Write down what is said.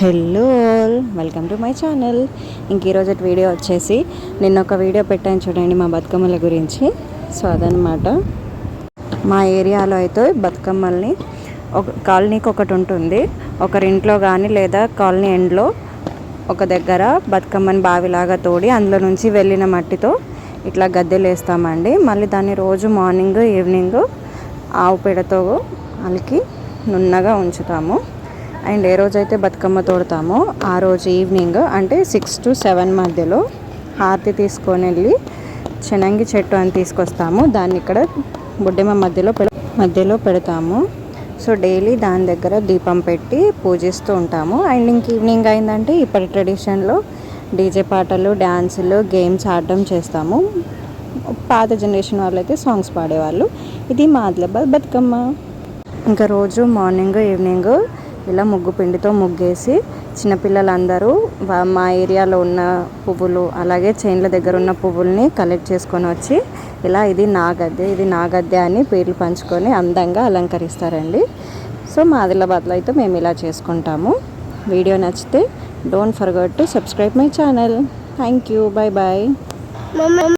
Hello welcome to my channel. ఇంక ఈరోజు video వచ్చేసి నిన్న ఒక వీడియో పెట్టాను చూడండి మా బతుకమ్మల గురించి. సో అదనమాట మా ఏరియాలో అయితే బతుకమ్మల్ని ఒక కాలనీకి ఒకటి ఉంటుంది. ఒకరింట్లో కానీ లేదా కాలనీ ఎండ్లో ఒక దగ్గర బతుకమ్మని బావిలాగా తోడి అందులో నుంచి వెళ్ళిన మట్టితో ఇట్లా గద్దెలు వేస్తామండి. మళ్ళీ దాన్ని రోజు మార్నింగ్ ఈవినింగ్ ఆవు పేడతో అలికి నున్నగా ఉంచుతాము. అండ్ ఏ రోజైతే బతుకమ్మ తోడతామో ఆ రోజు ఈవినింగ్ అంటే సిక్స్ టు సెవెన్ మధ్యలో హారతి తీసుకొని వెళ్ళి చెనంగి చెట్టు అని తీసుకొస్తాము. దాన్ని ఇక్కడ బుడ్డెమ్మ మధ్యలో పెడ మధ్యలో పెడతాము. సో డైలీ దాని దగ్గర దీపం పెట్టి పూజిస్తూ ఉంటాము. అండ్ ఇంక ఈవినింగ్ అయిందంటే ఇప్పటి ట్రెడిషన్లో డీజే పాటలు డ్యాన్సులు గేమ్స్ ఆడడం చేస్తాము. పాత జనరేషన్ వాళ్ళు అయితే సాంగ్స్ పాడేవాళ్ళు. ఇది మా ఆదిలాబాద్ బతుకమ్మ. ఇంకా రోజు మార్నింగ్ ఈవినింగ్ ఇలా ముగ్గు పిండితో ముగ్గేసి చిన్నపిల్లలందరూ మా ఏరియాలో ఉన్న పువ్వులు అలాగే చైన్ల దగ్గర ఉన్న పువ్వుల్ని కలెక్ట్ చేసుకొని వచ్చి ఇలా ఇది నా గద్దె ఇది నా గద్దె అని పేర్లు పంచుకొని అందంగా అలంకరిస్తారండి. సో మా ఆదిలాబాద్లో అయితే మేము ఇలా చేసుకుంటాము. వీడియో నచ్చితే don't forget to subscribe my channel thank you bye bye